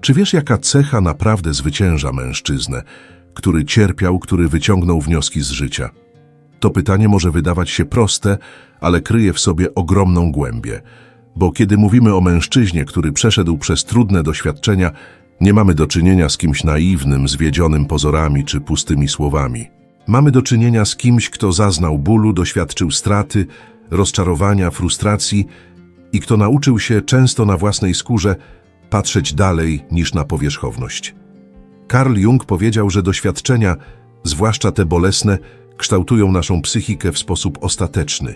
Czy wiesz, jaka cecha naprawdę zwycięża mężczyznę, który cierpiał, który wyciągnął wnioski z życia? To pytanie może wydawać się proste, ale kryje w sobie ogromną głębię. Bo kiedy mówimy o mężczyźnie, który przeszedł przez trudne doświadczenia, nie mamy do czynienia z kimś naiwnym, zwiedzionym pozorami czy pustymi słowami. Mamy do czynienia z kimś, kto zaznał bólu, doświadczył straty, rozczarowania, frustracji i kto nauczył się często na własnej skórze patrzeć dalej niż na powierzchowność. Carl Jung powiedział, że doświadczenia, zwłaszcza te bolesne, kształtują naszą psychikę w sposób ostateczny.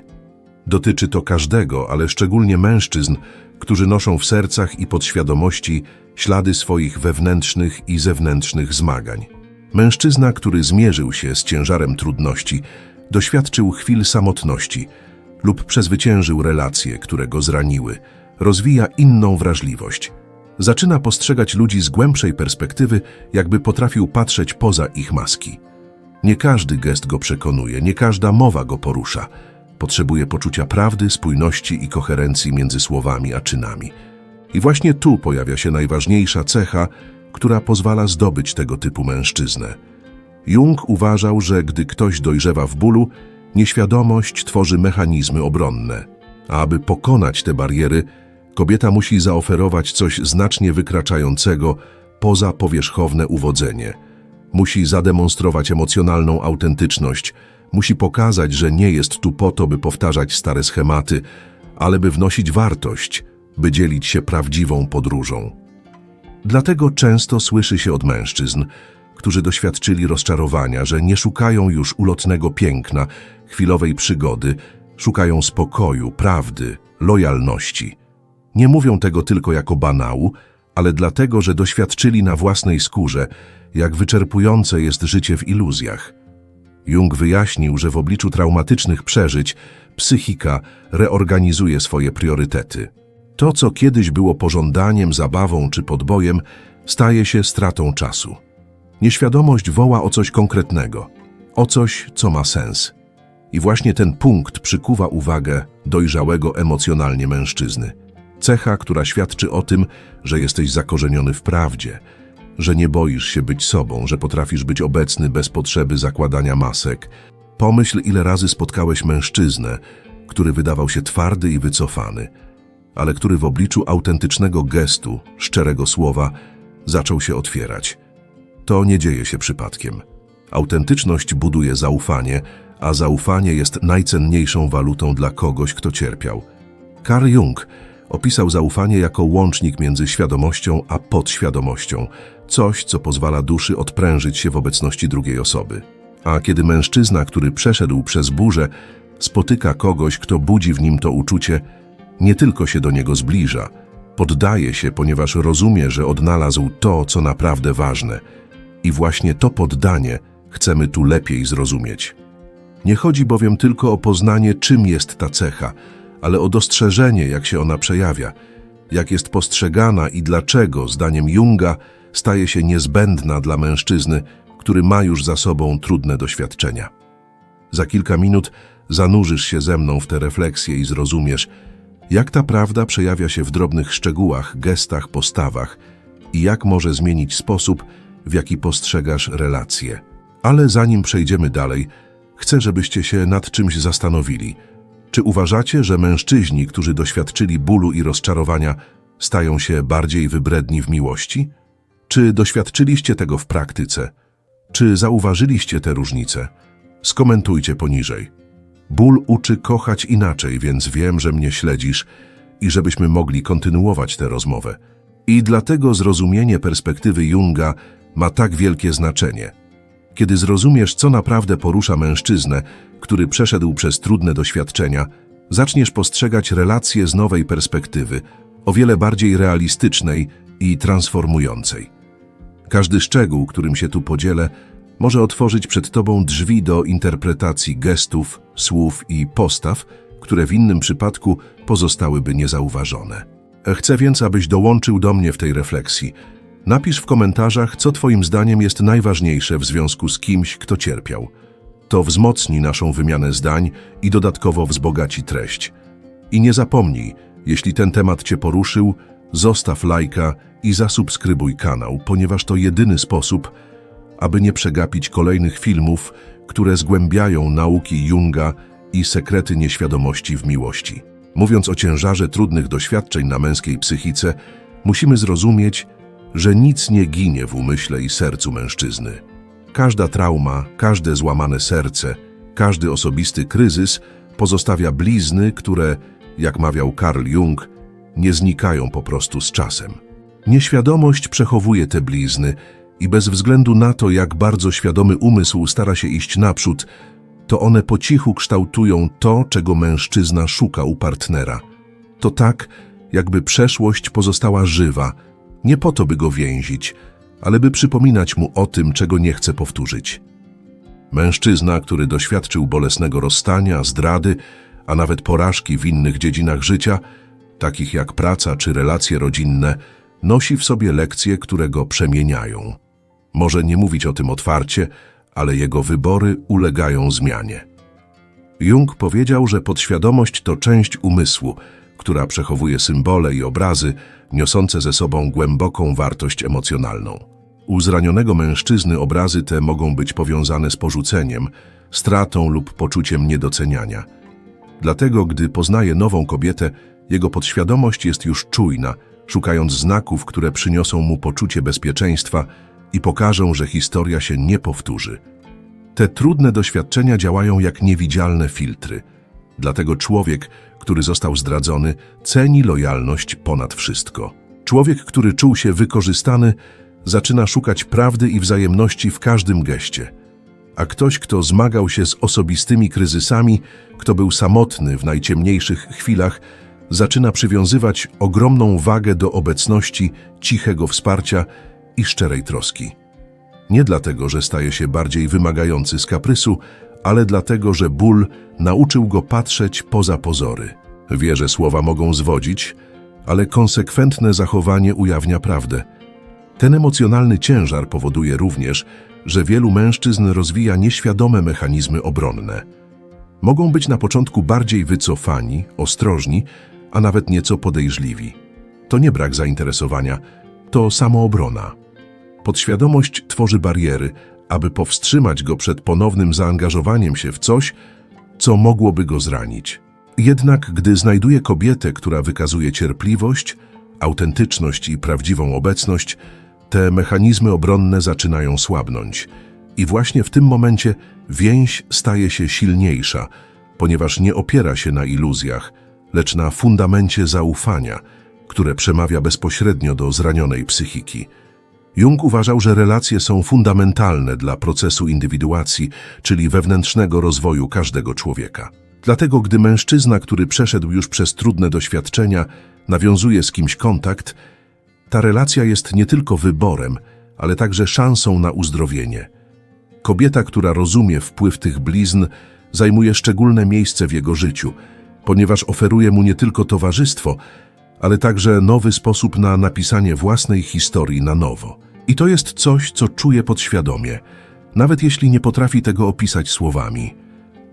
Dotyczy to każdego, ale szczególnie mężczyzn, którzy noszą w sercach i podświadomości ślady swoich wewnętrznych i zewnętrznych zmagań. Mężczyzna, który zmierzył się z ciężarem trudności, doświadczył chwil samotności lub przezwyciężył relacje, które go zraniły, rozwija inną wrażliwość. Zaczyna postrzegać ludzi z głębszej perspektywy, jakby potrafił patrzeć poza ich maski. Nie każdy gest go przekonuje, nie każda mowa go porusza. Potrzebuje poczucia prawdy, spójności i koherencji między słowami a czynami. I właśnie tu pojawia się najważniejsza cecha, która pozwala zdobyć tego typu mężczyznę. Jung uważał, że gdy ktoś dojrzewa w bólu, nieświadomość tworzy mechanizmy obronne. A aby pokonać te bariery, kobieta musi zaoferować coś znacznie wykraczającego poza powierzchowne uwodzenie. Musi zademonstrować emocjonalną autentyczność, musi pokazać, że nie jest tu po to, by powtarzać stare schematy, ale by wnosić wartość, by dzielić się prawdziwą podróżą. Dlatego często słyszy się od mężczyzn, którzy doświadczyli rozczarowania, że nie szukają już ulotnego piękna, chwilowej przygody, szukają spokoju, prawdy, lojalności. Nie mówią tego tylko jako banału, ale dlatego, że doświadczyli na własnej skórze, jak wyczerpujące jest życie w iluzjach. Jung wyjaśnił, że w obliczu traumatycznych przeżyć psychika reorganizuje swoje priorytety. To, co kiedyś było pożądaniem, zabawą czy podbojem, staje się stratą czasu. Nieświadomość woła o coś konkretnego, o coś, co ma sens. I właśnie ten punkt przykuwa uwagę dojrzałego emocjonalnie mężczyzny. Cecha, która świadczy o tym, że jesteś zakorzeniony w prawdzie, że nie boisz się być sobą, że potrafisz być obecny bez potrzeby zakładania masek. Pomyśl, ile razy spotkałeś mężczyznę, który wydawał się twardy i wycofany, ale który w obliczu autentycznego gestu, szczerego słowa, zaczął się otwierać. To nie dzieje się przypadkiem. Autentyczność buduje zaufanie, a zaufanie jest najcenniejszą walutą dla kogoś, kto cierpiał. Carl Jung opisał zaufanie jako łącznik między świadomością a podświadomością, coś, co pozwala duszy odprężyć się w obecności drugiej osoby. A kiedy mężczyzna, który przeszedł przez burzę, spotyka kogoś, kto budzi w nim to uczucie, nie tylko się do niego zbliża, poddaje się, ponieważ rozumie, że odnalazł to, co naprawdę ważne. I właśnie to poddanie chcemy tu lepiej zrozumieć. Nie chodzi bowiem tylko o poznanie, czym jest ta cecha, ale o dostrzeżenie, jak się ona przejawia, jak jest postrzegana i dlaczego, zdaniem Junga, staje się niezbędna dla mężczyzny, który ma już za sobą trudne doświadczenia. Za kilka minut zanurzysz się ze mną w te refleksje i zrozumiesz, jak ta prawda przejawia się w drobnych szczegółach, gestach, postawach i jak może zmienić sposób, w jaki postrzegasz relacje. Ale zanim przejdziemy dalej, chcę, żebyście się nad czymś zastanowili. Czy uważacie, że mężczyźni, którzy doświadczyli bólu i rozczarowania, stają się bardziej wybredni w miłości? Czy doświadczyliście tego w praktyce? Czy zauważyliście te różnice? Skomentujcie poniżej. Ból uczy kochać inaczej, więc wiem, że mnie śledzisz i żebyśmy mogli kontynuować tę rozmowę. I dlatego zrozumienie perspektywy Junga ma tak wielkie znaczenie. Kiedy zrozumiesz, co naprawdę porusza mężczyznę, który przeszedł przez trudne doświadczenia, zaczniesz postrzegać relacje z nowej perspektywy, o wiele bardziej realistycznej i transformującej. Każdy szczegół, którym się tu podzielę, może otworzyć przed Tobą drzwi do interpretacji gestów, słów i postaw, które w innym przypadku pozostałyby niezauważone. Chcę więc, abyś dołączył do mnie w tej refleksji. Napisz w komentarzach, co Twoim zdaniem jest najważniejsze w związku z kimś, kto cierpiał. To wzmocni naszą wymianę zdań i dodatkowo wzbogaci treść. I nie zapomnij, jeśli ten temat Cię poruszył, zostaw lajka i zasubskrybuj kanał, ponieważ to jedyny sposób, aby nie przegapić kolejnych filmów, które zgłębiają nauki Junga i sekrety nieświadomości w miłości. Mówiąc o ciężarze trudnych doświadczeń na męskiej psychice, musimy zrozumieć, że nic nie ginie w umyśle i sercu mężczyzny. Każda trauma, każde złamane serce, każdy osobisty kryzys pozostawia blizny, które, jak mawiał Carl Jung, nie znikają po prostu z czasem. Nieświadomość przechowuje te blizny i bez względu na to, jak bardzo świadomy umysł stara się iść naprzód, to one po cichu kształtują to, czego mężczyzna szuka u partnera. To tak, jakby przeszłość pozostała żywa, nie po to, by go więzić, ale by przypominać mu o tym, czego nie chce powtórzyć. Mężczyzna, który doświadczył bolesnego rozstania, zdrady, a nawet porażki w innych dziedzinach życia, takich jak praca czy relacje rodzinne, nosi w sobie lekcje, które go przemieniają. Może nie mówić o tym otwarcie, ale jego wybory ulegają zmianie. Jung powiedział, że podświadomość to część umysłu, która przechowuje symbole i obrazy niosące ze sobą głęboką wartość emocjonalną. U zranionego mężczyzny obrazy te mogą być powiązane z porzuceniem, stratą lub poczuciem niedoceniania. Dlatego, gdy poznaje nową kobietę, jego podświadomość jest już czujna, szukając znaków, które przyniosą mu poczucie bezpieczeństwa i pokażą, że historia się nie powtórzy. Te trudne doświadczenia działają jak niewidzialne filtry. Dlatego człowiek, który został zdradzony, ceni lojalność ponad wszystko. Człowiek, który czuł się wykorzystany, zaczyna szukać prawdy i wzajemności w każdym geście. A ktoś, kto zmagał się z osobistymi kryzysami, kto był samotny w najciemniejszych chwilach, zaczyna przywiązywać ogromną wagę do obecności, cichego wsparcia i szczerej troski. Nie dlatego, że staje się bardziej wymagający z kaprysu, ale dlatego, że ból nauczył go patrzeć poza pozory. Wie, że słowa mogą zwodzić, ale konsekwentne zachowanie ujawnia prawdę. Ten emocjonalny ciężar powoduje również, że wielu mężczyzn rozwija nieświadome mechanizmy obronne. Mogą być na początku bardziej wycofani, ostrożni, a nawet nieco podejrzliwi. To nie brak zainteresowania, to samoobrona. Podświadomość tworzy bariery, aby powstrzymać go przed ponownym zaangażowaniem się w coś, co mogłoby go zranić. Jednak gdy znajduje kobietę, która wykazuje cierpliwość, autentyczność i prawdziwą obecność, te mechanizmy obronne zaczynają słabnąć. I właśnie w tym momencie więź staje się silniejsza, ponieważ nie opiera się na iluzjach, lecz na fundamencie zaufania, które przemawia bezpośrednio do zranionej psychiki. Jung uważał, że relacje są fundamentalne dla procesu indywiduacji, czyli wewnętrznego rozwoju każdego człowieka. Dlatego, gdy mężczyzna, który przeszedł już przez trudne doświadczenia, nawiązuje z kimś kontakt, ta relacja jest nie tylko wyborem, ale także szansą na uzdrowienie. Kobieta, która rozumie wpływ tych blizn, zajmuje szczególne miejsce w jego życiu, ponieważ oferuje mu nie tylko towarzystwo, ale także nowy sposób na napisanie własnej historii na nowo. I to jest coś, co czuje podświadomie, nawet jeśli nie potrafi tego opisać słowami.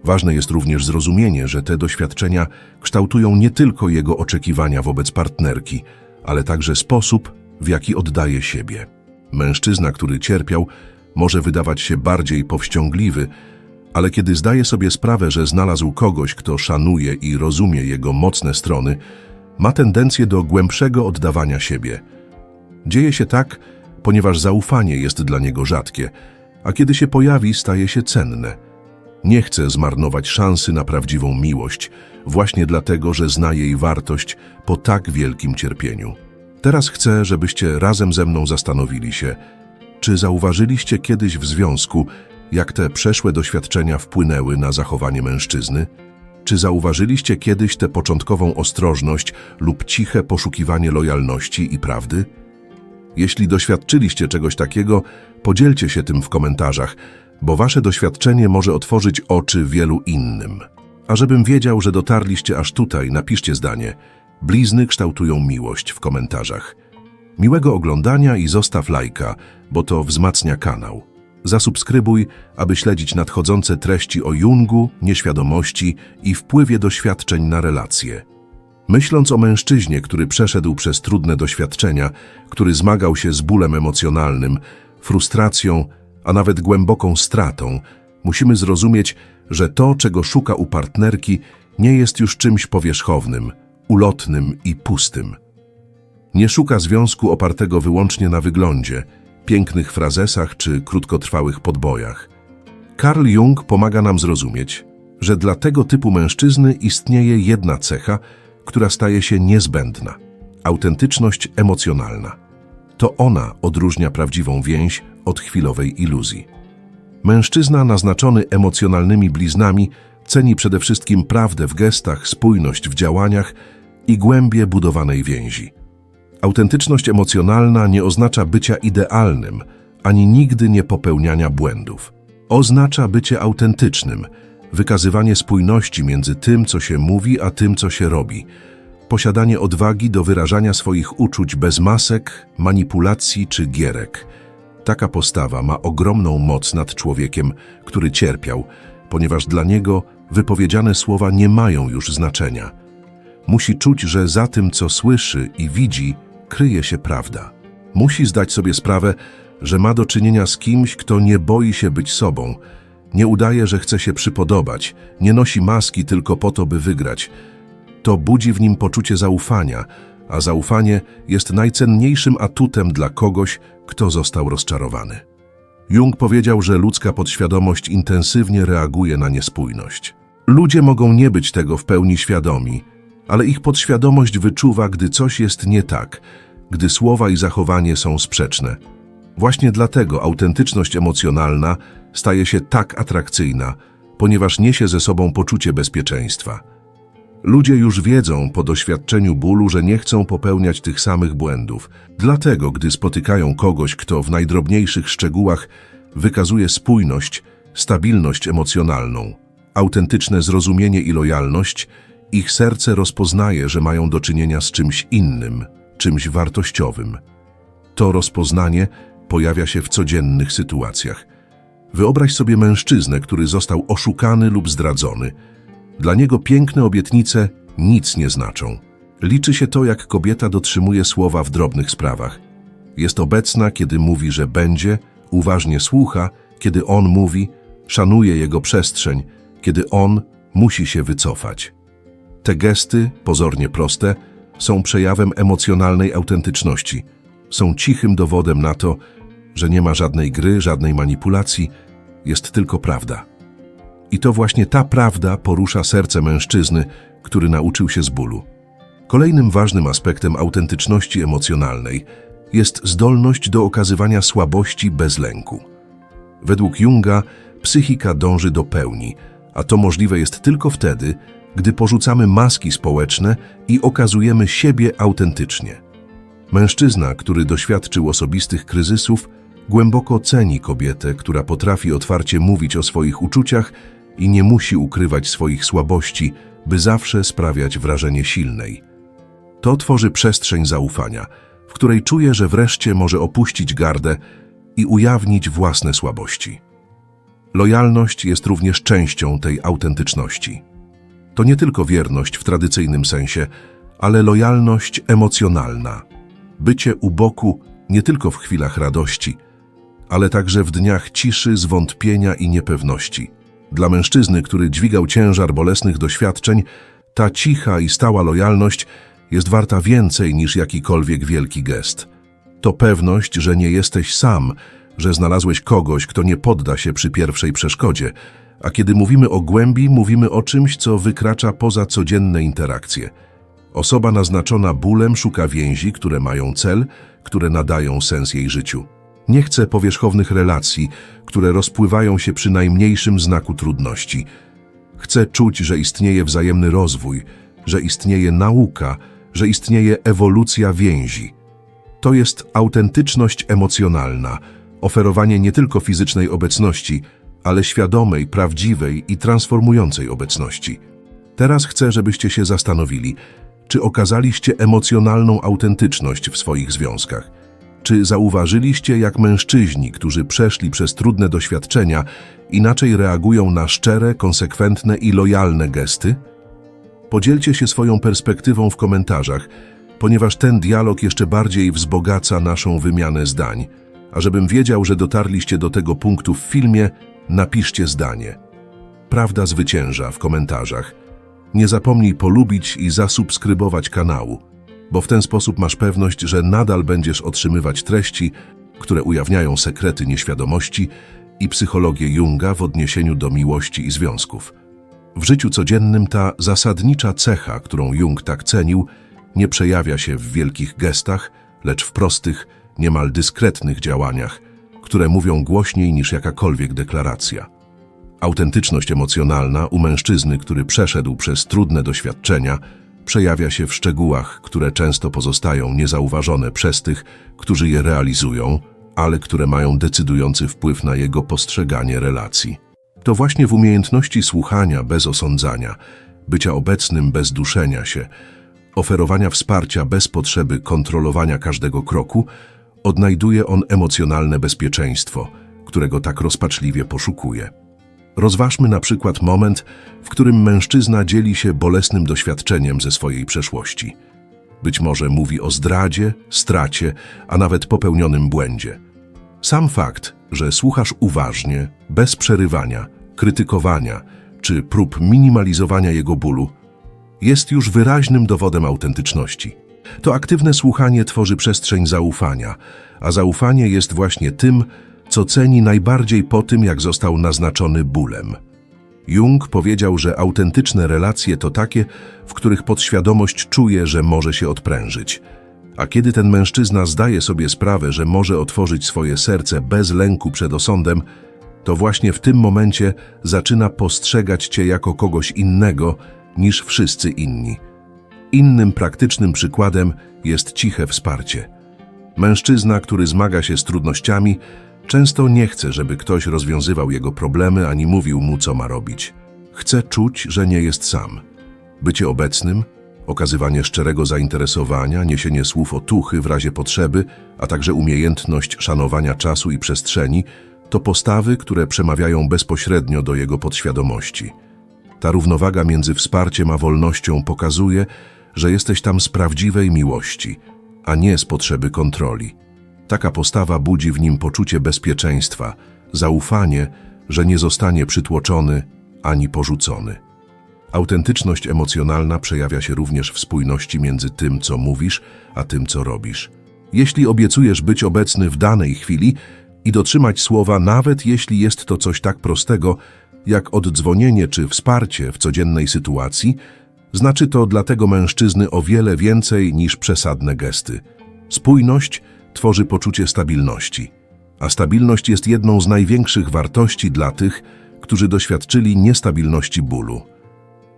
Ważne jest również zrozumienie, że te doświadczenia kształtują nie tylko jego oczekiwania wobec partnerki, ale także sposób, w jaki oddaje siebie. Mężczyzna, który cierpiał, może wydawać się bardziej powściągliwy, ale kiedy zdaje sobie sprawę, że znalazł kogoś, kto szanuje i rozumie jego mocne strony, ma tendencję do głębszego oddawania siebie. Dzieje się tak, ponieważ zaufanie jest dla niego rzadkie, a kiedy się pojawi, staje się cenne. Nie chce zmarnować szansy na prawdziwą miłość, właśnie dlatego, że zna jej wartość po tak wielkim cierpieniu. Teraz chcę, żebyście razem ze mną zastanowili się, czy zauważyliście kiedyś w związku, jak te przeszłe doświadczenia wpłynęły na zachowanie mężczyzny? Czy zauważyliście kiedyś tę początkową ostrożność lub ciche poszukiwanie lojalności i prawdy? Jeśli doświadczyliście czegoś takiego, podzielcie się tym w komentarzach, bo wasze doświadczenie może otworzyć oczy wielu innym. A żebym wiedział, że dotarliście aż tutaj, napiszcie zdanie. Blizny kształtują miłość w komentarzach. Miłego oglądania i zostaw lajka, bo to wzmacnia kanał. Zasubskrybuj, aby śledzić nadchodzące treści o Jungu, nieświadomości i wpływie doświadczeń na relacje. Myśląc o mężczyźnie, który przeszedł przez trudne doświadczenia, który zmagał się z bólem emocjonalnym, frustracją, a nawet głęboką stratą, musimy zrozumieć, że to, czego szuka u partnerki, nie jest już czymś powierzchownym, ulotnym i pustym. Nie szuka związku opartego wyłącznie na wyglądzie, pięknych frazesach czy krótkotrwałych podbojach. Carl Jung pomaga nam zrozumieć, że dla tego typu mężczyzny istnieje jedna cecha, która staje się niezbędna autentyczność emocjonalna. To ona odróżnia prawdziwą więź od chwilowej iluzji. Mężczyzna naznaczony emocjonalnymi bliznami ceni przede wszystkim prawdę w gestach, spójność w działaniach i głębię budowanej więzi. Autentyczność emocjonalna nie oznacza bycia idealnym, ani nigdy nie popełniania błędów. Oznacza bycie autentycznym, wykazywanie spójności między tym, co się mówi, a tym, co się robi, posiadanie odwagi do wyrażania swoich uczuć bez masek, manipulacji czy gierek. Taka postawa ma ogromną moc nad człowiekiem, który cierpiał, ponieważ dla niego wypowiedziane słowa nie mają już znaczenia. Musi czuć, że za tym, co słyszy i widzi, kryje się prawda. Musi zdać sobie sprawę, że ma do czynienia z kimś, kto nie boi się być sobą, nie udaje, że chce się przypodobać, nie nosi maski tylko po to, by wygrać. To budzi w nim poczucie zaufania, a zaufanie jest najcenniejszym atutem dla kogoś, kto został rozczarowany. Jung powiedział, że ludzka podświadomość intensywnie reaguje na niespójność. Ludzie mogą nie być tego w pełni świadomi, ale ich podświadomość wyczuwa, gdy coś jest nie tak, gdy słowa i zachowanie są sprzeczne. Właśnie dlatego autentyczność emocjonalna staje się tak atrakcyjna, ponieważ niesie ze sobą poczucie bezpieczeństwa. Ludzie już wiedzą po doświadczeniu bólu, że nie chcą popełniać tych samych błędów. Dlatego, gdy spotykają kogoś, kto w najdrobniejszych szczegółach wykazuje spójność, stabilność emocjonalną, autentyczne zrozumienie i lojalność, ich serce rozpoznaje, że mają do czynienia z czymś innym, czymś wartościowym. To rozpoznanie pojawia się w codziennych sytuacjach. Wyobraź sobie mężczyznę, który został oszukany lub zdradzony. Dla niego piękne obietnice nic nie znaczą. Liczy się to, jak kobieta dotrzymuje słowa w drobnych sprawach. Jest obecna, kiedy mówi, że będzie, uważnie słucha, kiedy on mówi, szanuje jego przestrzeń, kiedy on musi się wycofać. Te gesty, pozornie proste, są przejawem emocjonalnej autentyczności. Są cichym dowodem na to, że nie ma żadnej gry, żadnej manipulacji, jest tylko prawda. I to właśnie ta prawda porusza serce mężczyzny, który nauczył się z bólu. Kolejnym ważnym aspektem autentyczności emocjonalnej jest zdolność do okazywania słabości bez lęku. Według Junga psychika dąży do pełni, a to możliwe jest tylko wtedy, gdy porzucamy maski społeczne i okazujemy siebie autentycznie. Mężczyzna, który doświadczył osobistych kryzysów, głęboko ceni kobietę, która potrafi otwarcie mówić o swoich uczuciach i nie musi ukrywać swoich słabości, by zawsze sprawiać wrażenie silnej. To tworzy przestrzeń zaufania, w której czuje, że wreszcie może opuścić gardę i ujawnić własne słabości. Lojalność jest również częścią tej autentyczności. To nie tylko wierność w tradycyjnym sensie, ale lojalność emocjonalna. Bycie u boku nie tylko w chwilach radości, ale także w dniach ciszy, zwątpienia i niepewności. Dla mężczyzny, który dźwigał ciężar bolesnych doświadczeń, ta cicha i stała lojalność jest warta więcej niż jakikolwiek wielki gest. To pewność, że nie jesteś sam, że znalazłeś kogoś, kto nie podda się przy pierwszej przeszkodzie, a kiedy mówimy o głębi, mówimy o czymś, co wykracza poza codzienne interakcje. Osoba naznaczona bólem szuka więzi, które mają cel, które nadają sens jej życiu. Nie chce powierzchownych relacji, które rozpływają się przy najmniejszym znaku trudności. Chce czuć, że istnieje wzajemny rozwój, że istnieje nauka, że istnieje ewolucja więzi. To jest autentyczność emocjonalna, oferowanie nie tylko fizycznej obecności, ale świadomej, prawdziwej i transformującej obecności. Teraz chcę, żebyście się zastanowili, czy okazaliście emocjonalną autentyczność w swoich związkach. Czy zauważyliście, jak mężczyźni, którzy przeszli przez trudne doświadczenia, inaczej reagują na szczere, konsekwentne i lojalne gesty? Podzielcie się swoją perspektywą w komentarzach, ponieważ ten dialog jeszcze bardziej wzbogaca naszą wymianę zdań. A żebym wiedział, że dotarliście do tego punktu w filmie, napiszcie zdanie. Prawda zwycięża w komentarzach. Nie zapomnij polubić i zasubskrybować kanału, bo w ten sposób masz pewność, że nadal będziesz otrzymywać treści, które ujawniają sekrety nieświadomości i psychologię Junga w odniesieniu do miłości i związków. W życiu codziennym ta zasadnicza cecha, którą Jung tak cenił, nie przejawia się w wielkich gestach, lecz w prostych, niemal dyskretnych działaniach, które mówią głośniej niż jakakolwiek deklaracja. Autentyczność emocjonalna u mężczyzny, który przeszedł przez trudne doświadczenia, przejawia się w szczegółach, które często pozostają niezauważone przez tych, którzy je realizują, ale które mają decydujący wpływ na jego postrzeganie relacji. To właśnie w umiejętności słuchania bez osądzania, bycia obecnym bez duszenia się, oferowania wsparcia bez potrzeby kontrolowania każdego kroku, odnajduje on emocjonalne bezpieczeństwo, którego tak rozpaczliwie poszukuje. Rozważmy na przykład moment, w którym mężczyzna dzieli się bolesnym doświadczeniem ze swojej przeszłości. Być może mówi o zdradzie, stracie, a nawet popełnionym błędzie. Sam fakt, że słuchasz uważnie, bez przerywania, krytykowania czy prób minimalizowania jego bólu, jest już wyraźnym dowodem autentyczności. To aktywne słuchanie tworzy przestrzeń zaufania, a zaufanie jest właśnie tym, co ceni najbardziej po tym, jak został naznaczony bólem. Jung powiedział, że autentyczne relacje to takie, w których podświadomość czuje, że może się odprężyć. A kiedy ten mężczyzna zdaje sobie sprawę, że może otworzyć swoje serce bez lęku przed osądem, to właśnie w tym momencie zaczyna postrzegać cię jako kogoś innego niż wszyscy inni. Innym praktycznym przykładem jest ciche wsparcie. Mężczyzna, który zmaga się z trudnościami, często nie chce, żeby ktoś rozwiązywał jego problemy ani mówił mu, co ma robić. Chce czuć, że nie jest sam. Bycie obecnym, okazywanie szczerego zainteresowania, niesienie słów otuchy w razie potrzeby, a także umiejętność szanowania czasu i przestrzeni to postawy, które przemawiają bezpośrednio do jego podświadomości. Ta równowaga między wsparciem a wolnością pokazuje, że jesteś tam z prawdziwej miłości, a nie z potrzeby kontroli. Taka postawa budzi w nim poczucie bezpieczeństwa, zaufanie, że nie zostanie przytłoczony ani porzucony. Autentyczność emocjonalna przejawia się również w spójności między tym, co mówisz, a tym, co robisz. Jeśli obiecujesz być obecny w danej chwili i dotrzymać słowa, nawet jeśli jest to coś tak prostego, jak oddzwonienie czy wsparcie w codziennej sytuacji, znaczy to dla tego mężczyzny o wiele więcej niż przesadne gesty. Spójność tworzy poczucie stabilności, a stabilność jest jedną z największych wartości dla tych, którzy doświadczyli niestabilności bólu.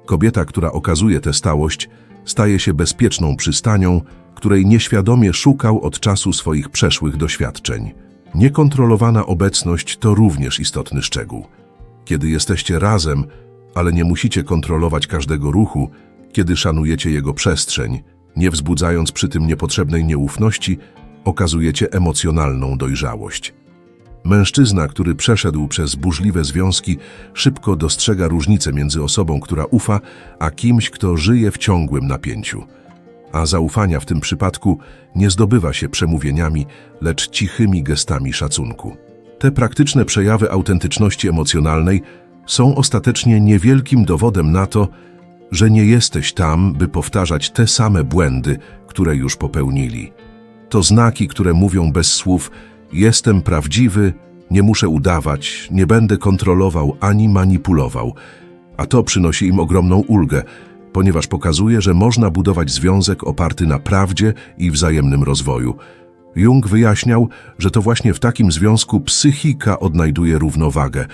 Kobieta, która okazuje tę stałość, staje się bezpieczną przystanią, której nieświadomie szukał od czasu swoich przeszłych doświadczeń. Niekontrolowana obecność to również istotny szczegół. Kiedy jesteście razem, ale nie musicie kontrolować każdego ruchu, kiedy szanujecie jego przestrzeń, nie wzbudzając przy tym niepotrzebnej nieufności, okazujecie emocjonalną dojrzałość. Mężczyzna, który przeszedł przez burzliwe związki, szybko dostrzega różnicę między osobą, która ufa, a kimś, kto żyje w ciągłym napięciu. A zaufania w tym przypadku nie zdobywa się przemówieniami, lecz cichymi gestami szacunku. Te praktyczne przejawy autentyczności emocjonalnej są ostatecznie niewielkim dowodem na to, że nie jesteś tam, by powtarzać te same błędy, które już popełnili. To znaki, które mówią bez słów: Jestem prawdziwy, nie muszę udawać, nie będę kontrolował ani manipulował. A to przynosi im ogromną ulgę, ponieważ pokazuje, że można budować związek oparty na prawdzie i wzajemnym rozwoju. Jung wyjaśniał, że to właśnie w takim związku psychika odnajduje równowagę,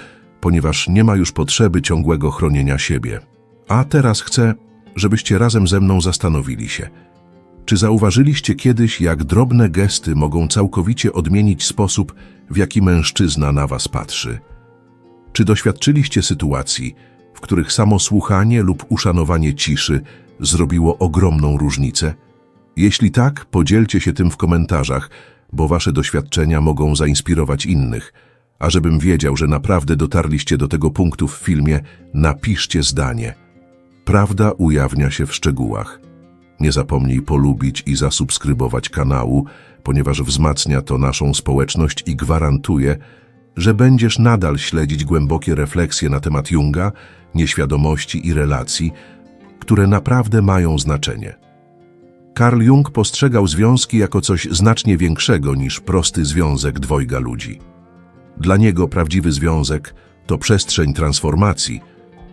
ponieważ nie ma już potrzeby ciągłego chronienia siebie. A teraz chcę, żebyście razem ze mną zastanowili się. Czy zauważyliście kiedyś, jak drobne gesty mogą całkowicie odmienić sposób, w jaki mężczyzna na was patrzy? Czy doświadczyliście sytuacji, w których samo słuchanie lub uszanowanie ciszy zrobiło ogromną różnicę? Jeśli tak, podzielcie się tym w komentarzach, bo wasze doświadczenia mogą zainspirować innych. A żebym wiedział, że naprawdę dotarliście do tego punktu w filmie, napiszcie zdanie. Prawda ujawnia się w szczegółach. Nie zapomnij polubić i zasubskrybować kanału, ponieważ wzmacnia to naszą społeczność i gwarantuje, że będziesz nadal śledzić głębokie refleksje na temat Junga, nieświadomości i relacji, które naprawdę mają znaczenie. Carl Jung postrzegał związki jako coś znacznie większego niż prosty związek dwojga ludzi. Dla niego prawdziwy związek to przestrzeń transformacji,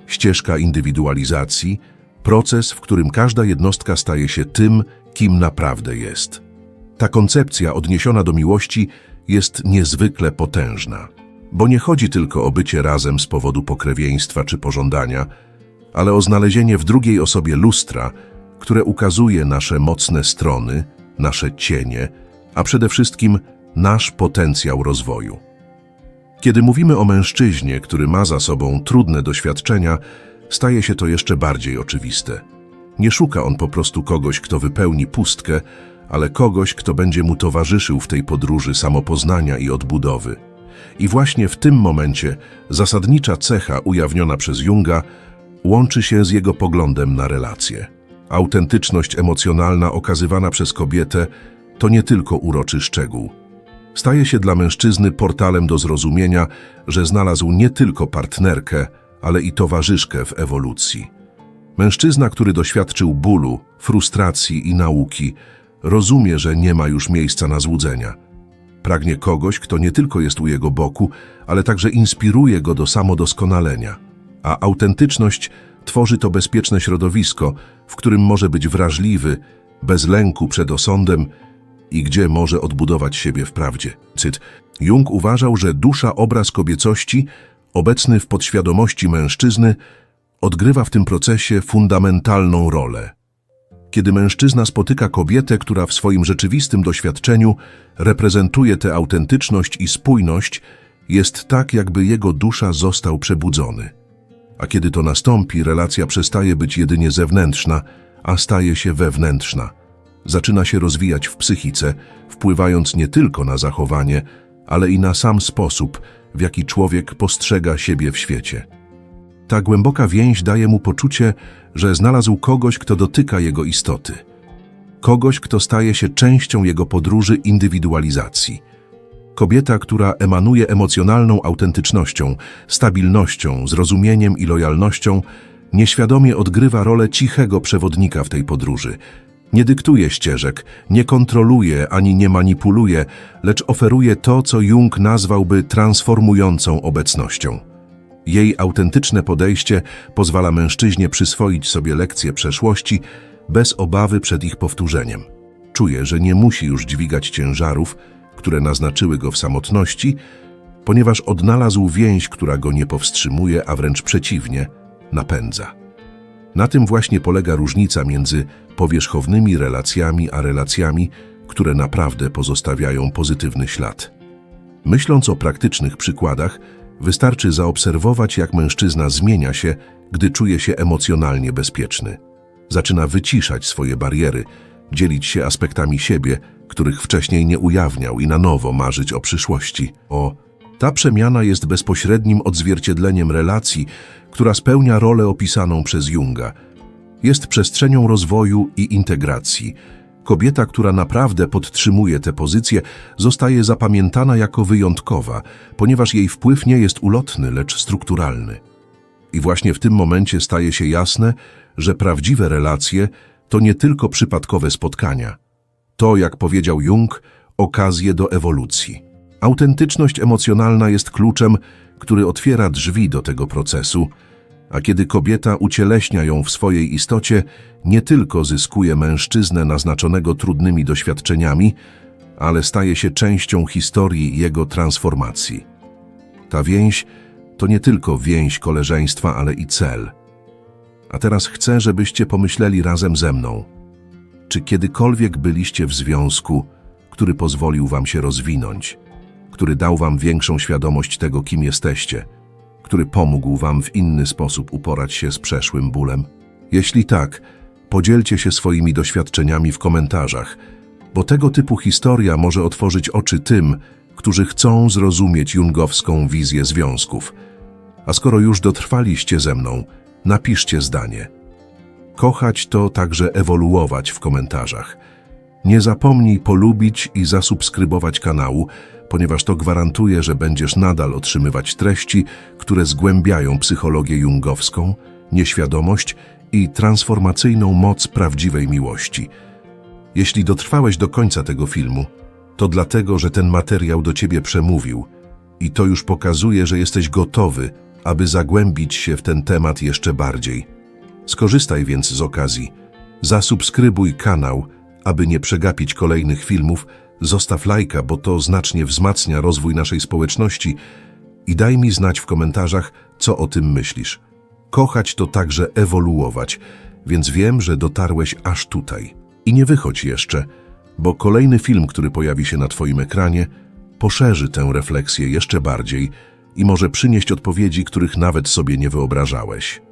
ścieżka indywidualizacji, proces, w którym każda jednostka staje się tym, kim naprawdę jest. Ta koncepcja odniesiona do miłości jest niezwykle potężna, bo nie chodzi tylko o bycie razem z powodu pokrewieństwa czy pożądania, ale o znalezienie w drugiej osobie lustra, które ukazuje nasze mocne strony, nasze cienie, a przede wszystkim nasz potencjał rozwoju. Kiedy mówimy o mężczyźnie, który ma za sobą trudne doświadczenia, staje się to jeszcze bardziej oczywiste. Nie szuka on po prostu kogoś, kto wypełni pustkę, ale kogoś, kto będzie mu towarzyszył w tej podróży samopoznania i odbudowy. I właśnie w tym momencie zasadnicza cecha ujawniona przez Junga łączy się z jego poglądem na relacje. Autentyczność emocjonalna okazywana przez kobietę to nie tylko uroczy szczegół. Staje się dla mężczyzny portalem do zrozumienia, że znalazł nie tylko partnerkę, ale i towarzyszkę w ewolucji. Mężczyzna, który doświadczył bólu, frustracji i nauki, rozumie, że nie ma już miejsca na złudzenia. Pragnie kogoś, kto nie tylko jest u jego boku, ale także inspiruje go do samodoskonalenia. A autentyczność tworzy to bezpieczne środowisko, w którym może być wrażliwy, bez lęku przed osądem i gdzie może odbudować siebie w prawdzie. Cyt. Jung uważał, że dusza obraz kobiecości, obecny w podświadomości mężczyzny, odgrywa w tym procesie fundamentalną rolę. Kiedy mężczyzna spotyka kobietę, która w swoim rzeczywistym doświadczeniu reprezentuje tę autentyczność i spójność, jest tak, jakby jego dusza został przebudzony. A kiedy to nastąpi, relacja przestaje być jedynie zewnętrzna, a staje się wewnętrzna. Zaczyna się rozwijać w psychice, wpływając nie tylko na zachowanie, ale i na sam sposób, w jaki człowiek postrzega siebie w świecie. Ta głęboka więź daje mu poczucie, że znalazł kogoś, kto dotyka jego istoty. Kogoś, kto staje się częścią jego podróży indywidualizacji. Kobieta, która emanuje emocjonalną autentycznością, stabilnością, zrozumieniem i lojalnością, nieświadomie odgrywa rolę cichego przewodnika w tej podróży. Nie dyktuje ścieżek, nie kontroluje ani nie manipuluje, lecz oferuje to, co Jung nazwałby transformującą obecnością. Jej autentyczne podejście pozwala mężczyźnie przyswoić sobie lekcje przeszłości bez obawy przed ich powtórzeniem. Czuje, że nie musi już dźwigać ciężarów, które naznaczyły go w samotności, ponieważ odnalazł więź, która go nie powstrzymuje, a wręcz przeciwnie, napędza. Na tym właśnie polega różnica między powierzchownymi relacjami a relacjami, które naprawdę pozostawiają pozytywny ślad. Myśląc o praktycznych przykładach, wystarczy zaobserwować, jak mężczyzna zmienia się, gdy czuje się emocjonalnie bezpieczny. Zaczyna wyciszać swoje bariery, dzielić się aspektami siebie, których wcześniej nie ujawniał i na nowo marzyć o przyszłości. O, ta przemiana jest bezpośrednim odzwierciedleniem relacji, która spełnia rolę opisaną przez Junga. Jest przestrzenią rozwoju i integracji. Kobieta, która naprawdę podtrzymuje tę pozycję, zostaje zapamiętana jako wyjątkowa, ponieważ jej wpływ nie jest ulotny, lecz strukturalny. I właśnie w tym momencie staje się jasne, że prawdziwe relacje to nie tylko przypadkowe spotkania. To, jak powiedział Jung, okazje do ewolucji. Autentyczność emocjonalna jest kluczem, który otwiera drzwi do tego procesu, a kiedy kobieta ucieleśnia ją w swojej istocie, nie tylko zyskuje mężczyznę naznaczonego trudnymi doświadczeniami, ale staje się częścią historii jego transformacji. Ta więź to nie tylko więź koleżeństwa, ale i cel. A teraz chcę, żebyście pomyśleli razem ze mną. Czy kiedykolwiek byliście w związku, który pozwolił wam się rozwinąć, który dał wam większą świadomość tego, kim jesteście, który pomógł wam w inny sposób uporać się z przeszłym bólem? Jeśli tak, podzielcie się swoimi doświadczeniami w komentarzach, bo tego typu historia może otworzyć oczy tym, którzy chcą zrozumieć jungowską wizję związków. A skoro już dotrwaliście ze mną, napiszcie zdanie. Kochać to także ewoluować w komentarzach. Nie zapomnij polubić i zasubskrybować kanału, ponieważ to gwarantuje, że będziesz nadal otrzymywać treści, które zgłębiają psychologię jungowską, nieświadomość i transformacyjną moc prawdziwej miłości. Jeśli dotrwałeś do końca tego filmu, to dlatego, że ten materiał do ciebie przemówił i to już pokazuje, że jesteś gotowy, aby zagłębić się w ten temat jeszcze bardziej. Skorzystaj więc z okazji. Zasubskrybuj kanał, aby nie przegapić kolejnych filmów, zostaw lajka, bo to znacznie wzmacnia rozwój naszej społeczności i daj mi znać w komentarzach, co o tym myślisz. Kochać to także ewoluować, więc wiem, że dotarłeś aż tutaj. I nie wychodź jeszcze, bo kolejny film, który pojawi się na Twoim ekranie, poszerzy tę refleksję jeszcze bardziej i może przynieść odpowiedzi, których nawet sobie nie wyobrażałeś.